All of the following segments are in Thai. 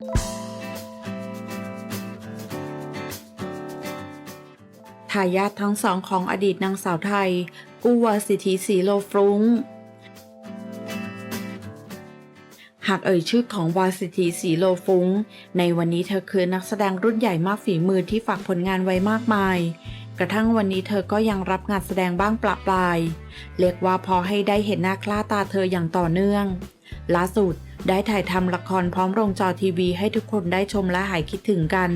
ทายาททั้งสองของอดีตนางสาวไทย กู้วาสิทธิสีโลฟรุง้ง หากเอ่ยชื่อของวาสิทธิสีโลฟุง้ง ในวันนี้เธอคือนักแสดงรุ่นใหญ่มากฝีมือที่ฝากผลงานไว้มากมาย กระทั่งวันนี้เธอก็ยังรับงานแสดงบ้างปละปลาย เรียกว่าพอให้ได้เห็นหน้าคล้าตาเธออย่างต่อเนื่องล่าสุด ได้ถ่ายทำละครพร้อมลงจอทีวีให้ทุกคนได้ชมและหายคิดถึงกัน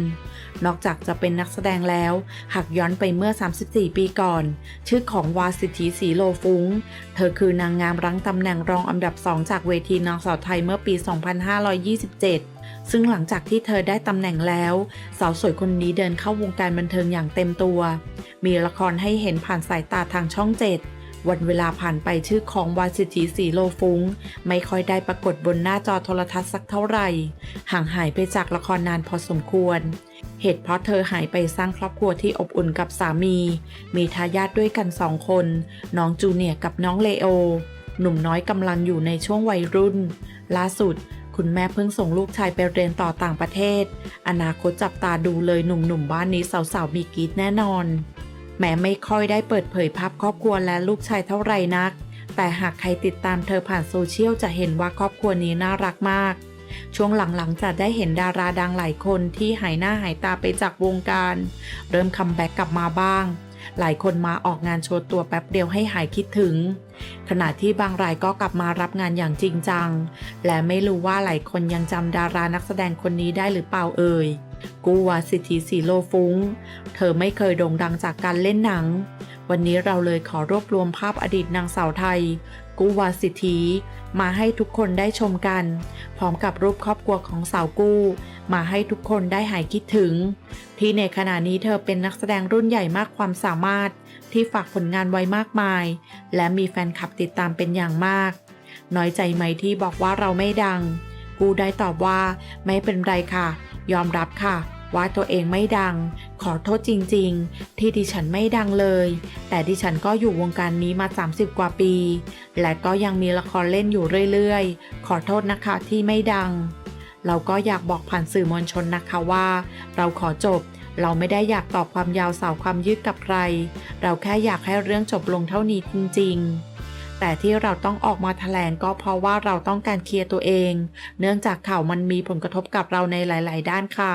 นอกจากจะเป็นนักแสดงแล้ว หากย้อนไปเมื่อ 34 ปีก่อน ชื่อของวาสิธิสีโลฟุง้ง เธอคือนางงามรั้งตำแหน่งรองอันดับสองจากเวทีนางสาวไทยเมื่อปี 2527ซึ่งหลังจากที่เธอได้ตำแหน่งแล้ว สาวสวยคนนี้เดินเข้าวงการบันเทิงอย่างเต็มตัว มีละครให้เห็นผ่านสายตาทางช่องเจ็ด วันเวลาผ่านไปชื่อของวาสิทธิสีโลฟุง้ง ไม่ค่อยได้ปรากฏบนหน้าจอโทรทัศน์สักเท่าไหร่ ห่างหายไปจากละครนานพอสมควร เหตุเพราะเธอหายไปสร้างครอบครัวที่อบอุ่นกับสามี มีทายาทด้วยกันสองคน น้องจูเนียร์กับน้องเลโอ หนุ่มน้อยกำลังอยู่ในช่วงวัยรุ่น ล่าสุดคุณแม่เพิ่งส่งลูกชายไปเรียนต่อต่างประเทศ อนาคตจับตาดูเลยหนุ่มๆบ้านนี้สาวๆมีกีดแน่นอน แม้ไม่ค่อยได้เปิดเผยภาพครอบครัวและลูกชายเท่าไหร่นัก แต่หากใครติดตามเธอผ่านโซเชียลจะเห็นว่าครอบครัวนี้น่ารักมาก ช่วงหลังๆจะได้เห็นดาราดังหลายคนที่หายหน้าหายตาไปจากวงการ เริ่มคัมแบ็กกลับมาบ้าง หลายคนมาออกงานโชว์ตัวแป๊บเดียวให้หายคิดถึง ขณะที่บางรายก็กลับมารับงานอย่างจริงจัง และไม่รู้ว่าหลายคนยังจำดารานักแสดงคนนี้ได้หรือเปล่าเอ่ย กูวาสิทธิสีโลฟุง้ง เธอไม่เคยโด่งดังจากการเล่นหนัง วันนี้เราเลยขอรวบรวมภาพอดีตนางสาวไทย กู้วาสิทธิมาให้ทุกคนได้ชมกัน พร้อมกับรูปครอบครัวของสาวกู้ มาให้ทุกคนได้หายคิดถึง ที่ในขณะนี้เธอเป็นนักแสดงรุ่นใหญ่มากความสามารถ ที่ฝากผลงานไว้มากมาย และมีแฟนคลับติดตามเป็นอย่างมาก น้อยใจไหมที่บอกว่าเราไม่ดัง กูได้ตอบว่า ไม่เป็นไรค่ะ ยอมรับค่ะ ว่าตัวเองไม่ดัง ขอโทษจริงๆ ที่ดิฉันไม่ดังเลย แต่ดิฉันก็อยู่วงการนี้มา 30 กว่าปี และก็ยังมีละครเล่นอยู่เรื่อยๆ ขอโทษนะคะที่ไม่ดัง เราก็อยากบอกผ่านสื่อมวลชนนะคะว่า เราขอจบเราไม่ได้อยากตอบความยาวสาวความยืดกับใคร เราแค่อยากให้เรื่องจบลงเท่านี้จริง ๆ แต่ที่เราต้องออกมาแถลงก็เพราะว่าเราต้องการเคลียร์ตัวเอง เนื่องจากข่าวมันมีผลกระทบกับเราในหลาย ๆ ด้านค่ะ